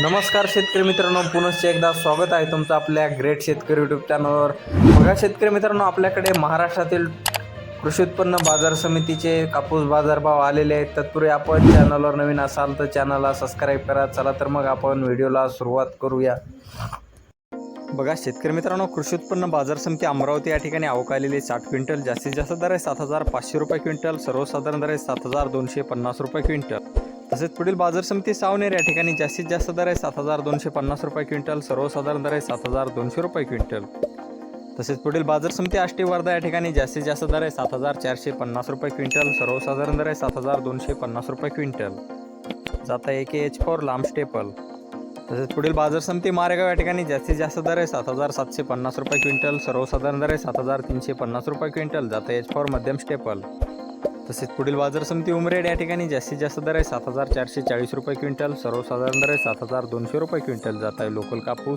नमस्कार शेतकरी मित्रांनो पुनश्च एकदा स्वागत आहे तुमचं आपल्या ग्रेट शेतकरी यूट्यूब चॅनलवर बघा शेतकरी मित्रांनो आपल्याकडे महाराष्ट्रातील कृषी उत्पन्न बाजार समितीचे कापूस बाजारभाव आलेले आहेत. तत्पूर्वी आपण चॅनलवर नवीन असाल तर चॅनलला सबस्क्राईब करा. चला तर मग आपण व्हिडिओला सुरुवात करूया. बघा शेतकरी मित्रांनो कृषी उत्पन्न बाजार समिती अमरावती या ठिकाणी अवकालेली साठ क्विंटल जास्तीत जास्त दर आहे सात हजार पाचशे रुपये क्विंटल सर्वसाधारण दर आहे सात हजार दोनशे पन्नास रुपये क्विंटल. तसेच पुढील बाजार समिती सावनेर या ठिकाणी जास्तीत जास्त दर आहे सात हजार दोनशे पन्नास रुपये क्विंटल सर्वसाधारण दर आहे सात हजार दोनशे रुपये क्विंटल. तसेच पुढील बाजार समिती आष्टी वर्धा या ठिकाणी जास्तीत जास्त दर आहे सात हजार चारशे पन्नास रुपये क्विंटल सर्वसाधारण दर आहे सात हजार दोनशे पन्नास रुपये क्विंटल. जाता एक एच फोर लांब स्टेपल. तसेच पुढील बाजार समिती मारेगाव या ठिकाणी जास्तीत जास्त दर आहे सात हजार सातशे पन्नास रुपये क्विंटल सर्वसाधारण दर आहे सात हजार तीनशे पन्नास रुपये क्विंटल जाता एच फॉर मध्यम स्टेपल. तसेच पुढील बाजार समिती उमरेड या ठिकाणी जास्तीत जास्त दर आहे सात हजार चारशे चाळीस रुपये क्विंटल सर्वसाधारण दर आहे सात हजार दोनशे रुपये क्विंटल. जात आहे लोकल कापूस.